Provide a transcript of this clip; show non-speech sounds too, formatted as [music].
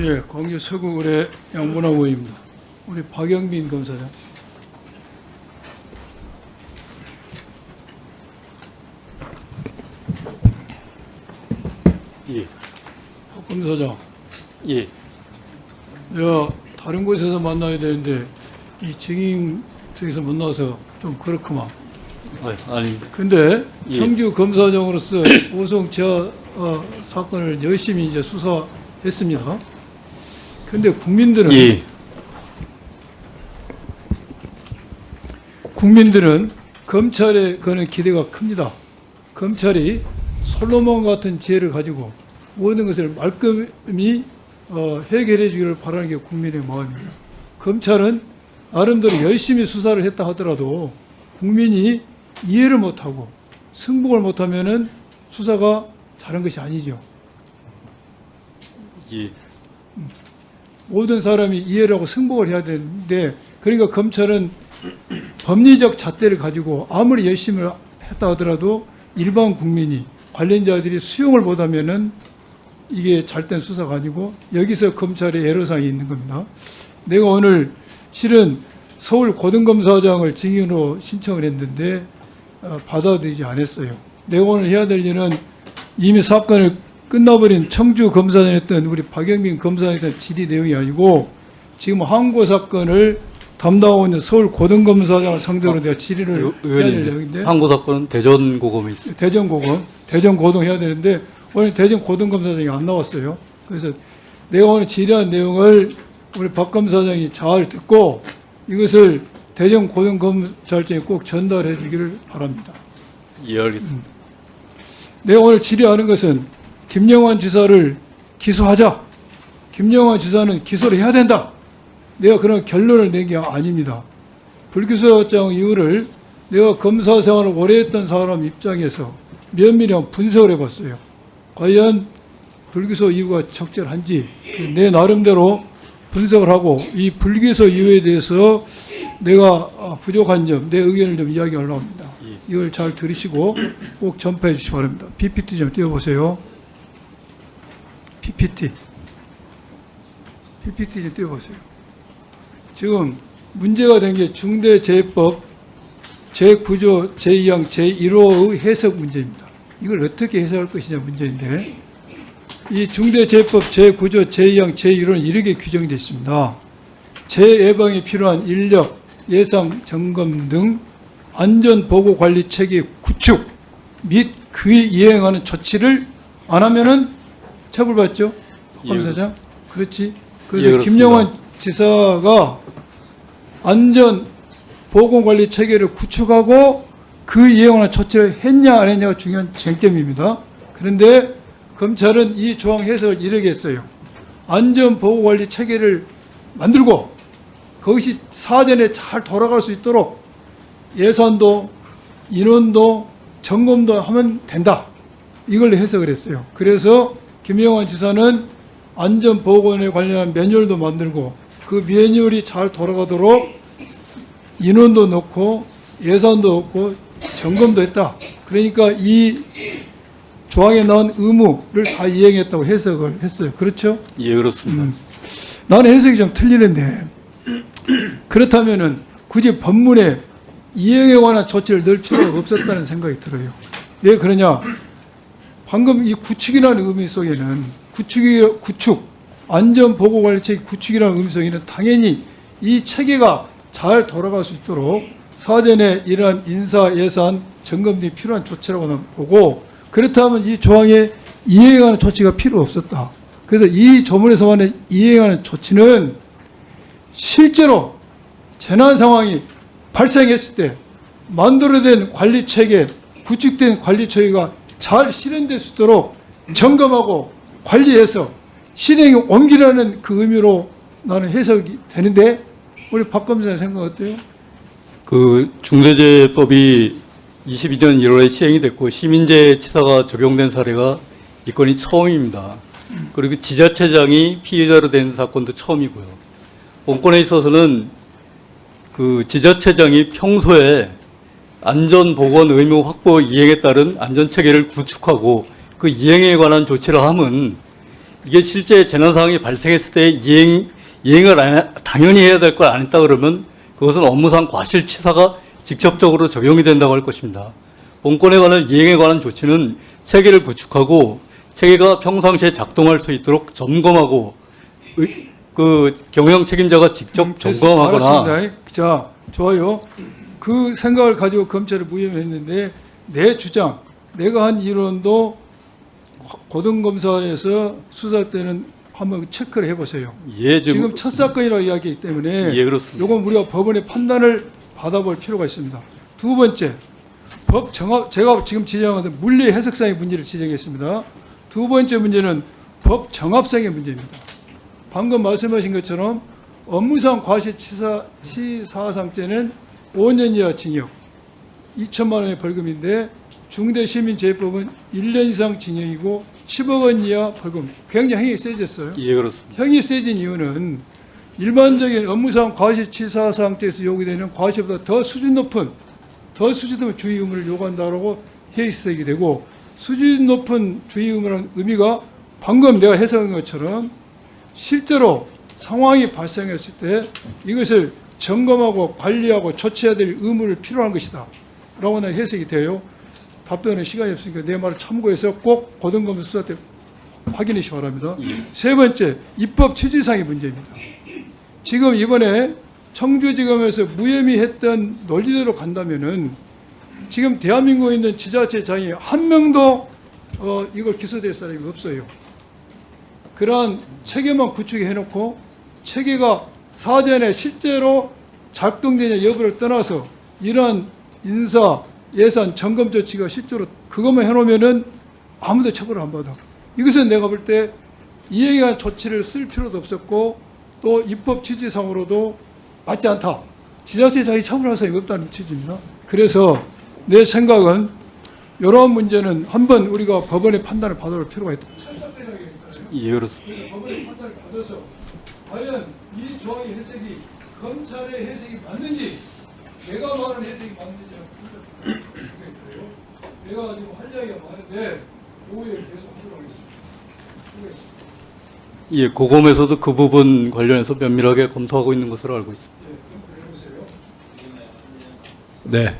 예, 광주 서구 의뢰 양문화부입니다. 우리 박영민 검사장. 예, 박 검사장, 예, 내가 다른 곳에서 만나야 되는데 이 증인석에서 만나서 좀 그렇구만. 아, 아닙니다. 근데 예. 청주 검사장으로서 [coughs] 오송 지하 어, 사건을 열심히 이제 수사했습니다. 근데 국민들은 예, 국민들은 검찰에 거는 기대가 큽니다. 검찰이 솔로몬 같은 지혜를 가지고 모든 것을 말끔히 어, 해결해 주기를 바라는 게 국민의 마음입니다. 검찰은 나름대로 열심히 수사를 했다 하더라도 국민이 이해를 못하고 승복을 못하면은 수사가 잘한 것이 아니죠. 예, 모든 사람이 이해를 하고 승복을 해야 되는데 그러니까 검찰은 법리적 잣대를 가지고 아무리 열심히 했다 하더라도 일반 국민이 관련자들이 수용을 못하면은 이게 잘된 수사가 아니고 여기서 검찰의 애로사항이 있는 겁니다. 내가 오늘 실은 서울 고등검사장을 증인으로 신청을 했는데 어, 받아들이지 않았어요. 내가 오늘 해야 될 일은 이미 사건을 끝나버린 청주 검사장 했던 우리 박영민 검사장 했던 질의 내용이 아니고 지금 항고 사건을 담당하고 있는 서울 고등검사장을 상대로 내가 질의를 해야 될 내용인데 항고 사건은 대전 고검에 있습니다. 대전 고검, 대전 고등 해야 되는데 오늘 대전 고등검사장이 안 나왔어요. 그래서 내가 오늘 질의한 내용을 우리 박 검사장이 잘 듣고 이것을 대전 고등검찰청에 꼭 전달해 주기를 바랍니다. 예, 알겠습니다. 내가 오늘 질의하는 것은 김영환 지사를 기소하자. 김영환 지사는 기소를 해야 된다. 내가 그런 결론을 낸 게 아닙니다. 불기소장 이유를 내가 검사 생활을 오래 했던 사람 입장에서 면밀히 분석을 해봤어요. 과연 불기소 이유가 적절한지 내 나름대로 분석을 하고 이 불기소 이유에 대해서 내가 아, 부족한 점, 내 의견을 좀 이야기하려고 합니다. 이걸 잘 들으시고 꼭 전파해 주시기 바랍니다. PPT 좀 띄워보세요. PPT. PPT 좀 띄워보세요. 지금 문제가 된 게 중대재해법 제9조 제2항 제1호의 해석 문제입니다. 이걸 어떻게 해석할 것이냐 문제인데 이 중대재해법 제9조 제2항 제1호는 이렇게 규정되어 있습니다. 재예방에 필요한 인력, 예상 점검 등 안전보고관리 체계 구축 및 그에 이행하는 조치를 안 하면은 처벌받죠? 예, 검사장? 그렇지. 예, 그래서 그렇습니다. 김영환 지사가 안전 보건관리 체계를 구축하고 그 이행하는 조치를 했냐 안 했냐가 중요한 쟁점입니다. 그런데 검찰은 이 조항 해석을 이렇게 했어요. 안전 보건관리 체계를 만들고 그것이 사전에 잘 돌아갈 수 있도록 예산도 인원도 점검도 하면 된다. 이걸 해석을 했어요. 그래서 김영환 지사는 안전보건에 관련한 매뉴얼도 만들고 그 매뉴얼이 잘 돌아가도록 인원도 넣고 예산도 넣고 점검도 했다. 그러니까 이 조항에 나온 의무를 다 이행했다고 해석을 했어요. 그렇죠? 예, 그렇습니다. 음. 나는 해석이 좀 틀리는데 그렇다면은 굳이 법문에 이행에 관한 조치를 넣을 필요가 없었다는 생각이 들어요. 왜 그러냐? 방금 이 구축이라는 의미 속에는 구축이 구축 안전 보고 관리 체계 구축이라는 의미 속에는 당연히 이 체계가 잘 돌아갈 수 있도록 사전에 이러한 인사 예산 점검 등이 필요한 조치라고 나는 보고 그렇다면 이 조항에 이행하는 조치가 필요 없었다. 그래서 이 조문에서 말하는 이행하는 조치는 실제로 재난 상황이 발생했을 때 만들어낸 관리 체계, 구축된 관리 체계가 잘 실현될 수 있도록 점검하고 관리해서 실행에 옮기라는 그 의미로 나는 해석이 되는데 우리 박 검사님 생각 어때요? 그 중대재해법이 22년 1월에 시행이 됐고 시민재해 치사가 적용된 사례가 이 건이 처음입니다. 그리고 지자체장이 피해자로 된 사건도 처음이고요. 본건에 있어서는 그 지자체장이 평소에 안전보건 의무 확보 이행에 따른 안전체계를 구축하고 그 이행에 관한 조치를 하면 이게 실제 재난 상황이 발생했을 때 이행 이행을 안 해- 당연히 해야 될 걸 안 했다 그러면 그것은 업무상 과실치사가 직접적으로 적용이 된다고 할 것입니다. 본건에 관한 이행에 관한 조치는 체계를 구축하고 체계가 평상시에 작동할 수 있도록 점검하고 의- 그 경영 책임자가 직접 음, 됐- 점검하거나 알았습니다. 자, 좋아요. 그 생각을 가지고 검찰을 무혐의했는데 내 주장, 내가 한 이론도 고등검사에서 수사 때는 한번 체크를 해보세요. 예 지금, 지금 첫 사건이라고 이야기하기 때문에 예 그렇습니다. 이건 우리가 법원의 판단을 받아볼 필요가 있습니다. 두 번째, 법 정합, 제가 지금 지적하는 물리 해석상의 문제를 지적했습니다. 두 번째 문제는 법 정합상의 문제입니다. 방금 말씀하신 것처럼 업무상 과실치사 치사상죄는 5년 이하 징역, 2천만 원의 벌금인데 중대시민재해법은 1년 이상 징역이고 10억 원 이하 벌금. 굉장히 형이 세졌어요. 예 그렇습니다. 형이 세진 이유는 일반적인 업무상 과실치사상죄에서 요구되는 과실보다 더 수준 높은 더 수준 높은 주의 의무를 요구한다라고 해석이 되고 수준 높은 주의 의무라는 의미가 방금 내가 해석한 것처럼 실제로 상황이 발생했을 때 이것을 점검하고 관리하고 조치해야 될 의무를 필요한 것이다. 라고 나 해석이 돼요. 답변은 시간이 없으니까 내 말을 참고해서 꼭 고등검사 수사 때 확인해 주시 기 바랍니다. 세 번째, 입법 취지상의 문제입니다. 지금 이번에 청주지검에서 무혐의 했던 논리대로 간다면은 지금 대한민국에 있는 지자체장이 한 명도 어, 이걸 기소될 사람이 없어요. 그러한 체계만 구축해 놓고 체계가 사전에 실제로 작동되냐 여부를 떠나서 이러한 인사 예산 점검 조치가 실제로 그것만 해놓으면은 아무도 처벌을 안 받아. 이것은 내가 볼 때 이에 의한 조치를 쓸 필요도 없었고 또 입법 취지상으로도 맞지 않다. 지자체장이 처벌할 사람이 없다는 취지입니다. 그래서 내 생각은 이러한 문제는 한번 우리가 법원의 판단을 받아볼 필요가 있다. 예 그렇습니다. 법원의 판단을 받아서 과연 이 조항의 해석이 검찰의 해석이 맞는지 내가 말하는 해석이 맞는지는 모르겠어요. 내가 지금 할 이야기가 많은데 오후에 계속 하도록 하겠습니다. 예 고검에서도 그 부분 관련해서 면밀하게 검토하고 있는 것으로 알고 있습니다. 예. 네.